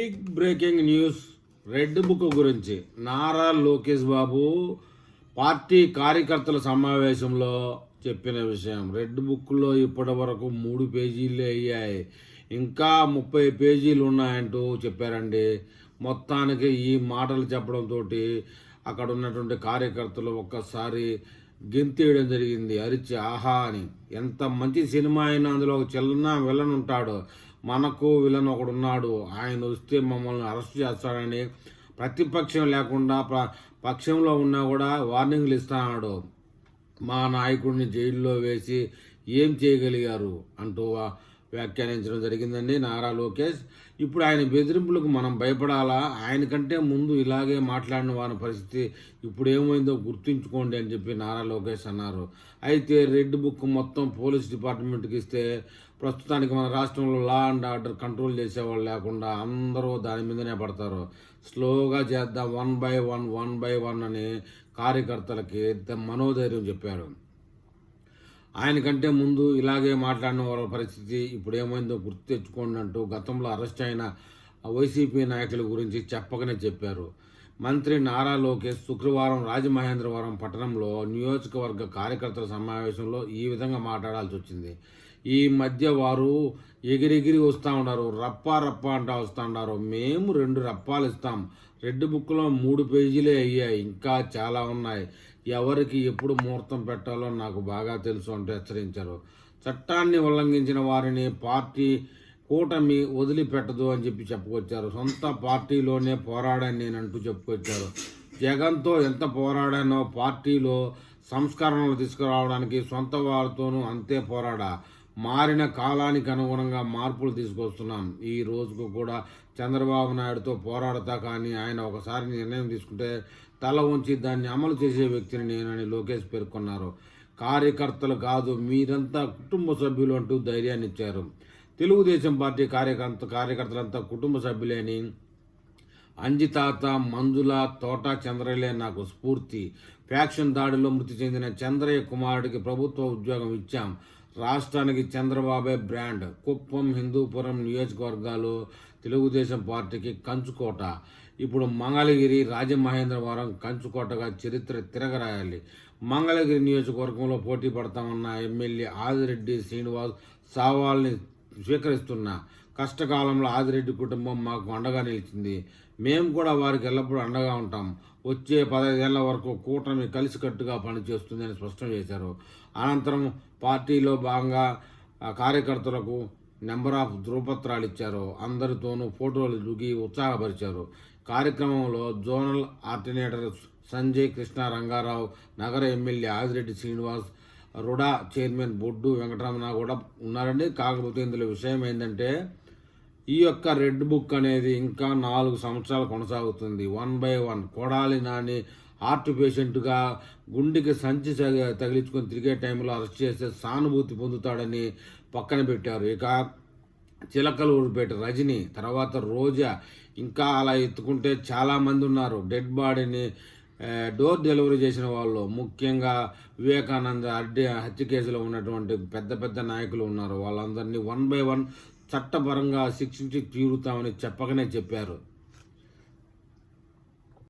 Big breaking news red book గురించి. Nara Lokesh Babu party కార్యకర్తల సమావేశంలో చెప్పిన విషయం. రెడ్ బుక్లో ఇప్పటి వరకు మూడు పేజీలే అయ్యాయి. ఇంకా ముప్పై పేజీలు ఉన్నాయంటూ చెప్పారండి. మొత్తానికి ఈ మాటలు చెప్పడంతో అక్కడ ఉన్నటువంటి కార్యకర్తలు ఒక్కసారి గెంతేయడం జరిగింది. అరిచి ఆహా అని. ఎంత మంచి సినిమా అయినా అందులో ఒక చిన్న విలన్ ఉంటాడు. మనకు విలన్ ఒకడు ఉన్నాడు. ఆయన వస్తే మమ్మల్ని అరెస్ట్ చేస్తాడని ప్రతిపక్షం లేకుండా పక్షంలో ఉన్నా కూడా వార్నింగ్లు ఇస్తున్నాడు మా నాయకుడిని జైల్లో వేసి ఏం చేయగలిగారు? అంటూ వ్యాఖ్యానించడం జరిగిందండి నారా లోకేష్. ఇప్పుడు ఆయన బెదిరింపులకు మనం భయపడాలా? ఆయన కంటే ముందు ఇలాగే మాట్లాడిన వారి పరిస్థితి ఇప్పుడు ఏమైందో గుర్తుంచుకోండి అని చెప్పి నారా లోకేష్ అన్నారు. అయితే రెడ్ బుక్ మొత్తం పోలీస్ డిపార్ట్మెంట్కి ఇస్తే ప్రస్తుతానికి మన రాష్ట్రంలో లా అండ్ ఆర్డర్ కంట్రోల్ చేసేవాళ్ళు లేకుండా అందరూ దాని మీదనే పడతారు. స్లోగా చేద్దాం one by one one by one అని కార్యకర్తలకి మనోధైర్యం చెప్పారు. ఆయన కంటే ముందు ఇలాగే మాట్లాడిన వాళ్ళ పరిస్థితి ఇప్పుడు ఏమైందో గుర్తు తెచ్చుకోండి అంటూ గతంలో అరెస్ట్ అయిన వైసీపీ నాయకుల గురించి చెప్పకనే చెప్పారు. మంత్రి నారా లోకేష్ శుక్రవారం రాజమహేంద్రవరం పట్టణంలో నియోజకవర్గ కార్యకర్తల సమావేశంలో ఈ విధంగా మాట్లాడాల్సి వచ్చింది. ఈ మధ్య వారు ఎగిరెగిరి వస్తూ ఉన్నారు రప్పా రప్పా అంటా వస్తూ ఉన్నారు. మేము రెండు రప్పాలు ఇస్తాం. రెడ్ బుక్లో మూడు పేజీలే అయ్యాయి ఇంకా చాలా ఉన్నాయి. ఎవరికి ఎప్పుడు ముహూర్తం పెట్టాలో నాకు బాగా తెలుసు అంటూ హెచ్చరించారు. చట్టాన్ని ఉల్లంఘించిన వారిని పార్టీ కూటమి వదిలిపెట్టదు అని చెప్పి చెప్పుకొచ్చారు. సొంత పార్టీలోనే పోరాడాను నేను అంటూ చెప్పుకొచ్చారు. జగన్తో ఎంత పోరాడానో పార్టీలో సంస్కరణలు తీసుకురావడానికి సొంత వారితోనూ అంతే పోరాడా? మారిన కాలానికి అనుగుణంగా మార్పులు తీసుకొస్తున్నాం. ఈ రోజుకు కూడా చంద్రబాబు నాయుడుతో పోరాడతా కానీ ఆయన ఒకసారి నిర్ణయం తీసుకుంటే తల ఉంచి దాన్ని అమలు చేసే వ్యక్తిని నేనని లోకేష్ పేర్కొన్నారు. కార్యకర్తలు కాదు మీరంతా కుటుంబ సభ్యులు అంటూ ధైర్యాన్ని ఇచ్చారు. తెలుగుదేశం పార్టీ కార్యకర్త కార్యకర్తలంతా కుటుంబ సభ్యులేని అంజితాత మంజుల తోట చంద్రలే నాకు స్ఫూర్తి. ఫ్యాక్షన్ దాడిలో మృతి చెందిన చంద్రయ్య కుమారుడికి ప్రభుత్వ ఉద్యోగం ఇచ్చాం. రాష్ట్రానికి చంద్రబాబే బ్రాండ్. కుప్పం హిందూపురం నియోజకవర్గాలు తెలుగుదేశం పార్టీకి కంచుకోట. ఇప్పుడు మంగళగిరి రాజమహేంద్రవరం కంచుకోటగా చరిత్ర తిరగరాయాలి. మంగళగిరి నియోజకవర్గంలో పోటీ పడతామన్న ఎమ్మెల్యే ఆదిరెడ్డి శ్రీనివాస్ సవాల్ని స్వీకరిస్తున్న కష్టకాలంలో ఆదిరెడ్డి కుటుంబం మాకు అండగా నిలిచింది. మేము కూడా వారికి ఎల్లప్పుడూ అండగా ఉంటాం. వచ్చే పదహైదేళ్ళ వరకు కూటమి కలిసికట్టుగా పనిచేస్తుందని స్పష్టం చేశారు. అనంతరం పార్టీలో భాగంగా ఆ కార్యకర్తలకు నెంబర్ ఆఫ్ ధృవపత్రాలు ఇచ్చారు. అందరితోనూ ఫోటోలు దిగి ఉత్సాహపరిచారు. కార్యక్రమంలో జోనల్ ఆర్డినేటర్ సంజయ్ కృష్ణ రంగారావు నగర MLA Adireddy Srinivas RUDA chairman Boddu Venkataramana కూడా ఉన్నారండి. కాకపోతే ఇందులో విషయం ఏంటంటే ఈ యొక్క రెడ్ బుక్ అనేది ఇంకా నాలుగు సంవత్సరాలు కొనసాగుతుంది. One by one. Kodali Nani heart పేషెంట్గా గుండెకి సంచి తగిలించుకొని తిరిగే టైంలో అరెస్ట్ చేస్తే సానుభూతి పొందుతాడని పక్కన పెట్టారు. ఇక చిలకలు ఊరిపేట రజని తర్వాత రోజా ఇంకా అలా ఎత్తుకుంటే చాలామంది ఉన్నారు. డెడ్ బాడీని డోర్ డెలివరీ చేసిన వాళ్ళు ముఖ్యంగా వివేకానంద అడ్డి హత్య కేసులో ఉన్నటువంటి పెద్ద పెద్ద నాయకులు ఉన్నారు. వాళ్ళందరినీ వన్ బై వన్ చట్టపరంగా శిక్షించి తీరుతామని చెప్పకనే చెప్పారు.